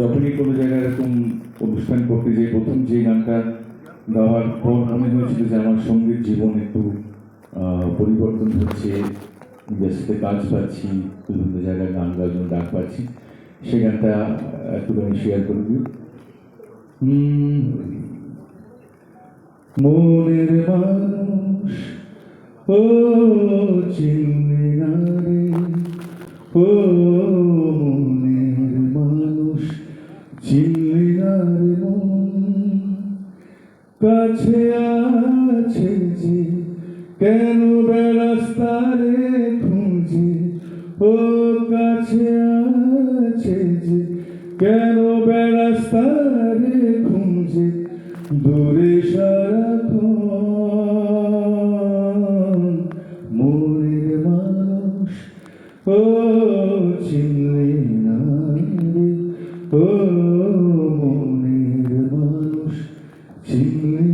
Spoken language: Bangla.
যখনই কোনো জায়গায় এরকম অনুষ্ঠান করতে যাই, প্রথম যে গানটা গাওয়ার পর মনে হয়েছিল যে আমার সংগীত জীবন একটু পরিবর্তন হচ্ছে ব্যস্ততে কাজ পাচ্ছি, বিভিন্ন জায়গায় গান গাওয়ার জন্য ডাক পাচ্ছি। সেই গানটা একটুখানি শেয়ার করে দিই মনের মানুষ, ও মনের মানুষ চিনলি না কাছে আছে যে কেন বেড়াস্তারে খুঁজে? ও কাছে আছে যে কেন বেড়াস্তারে খুঁজে? দূরে সারাক্ষণ ও চিনলি মনের মানুষ চিনলি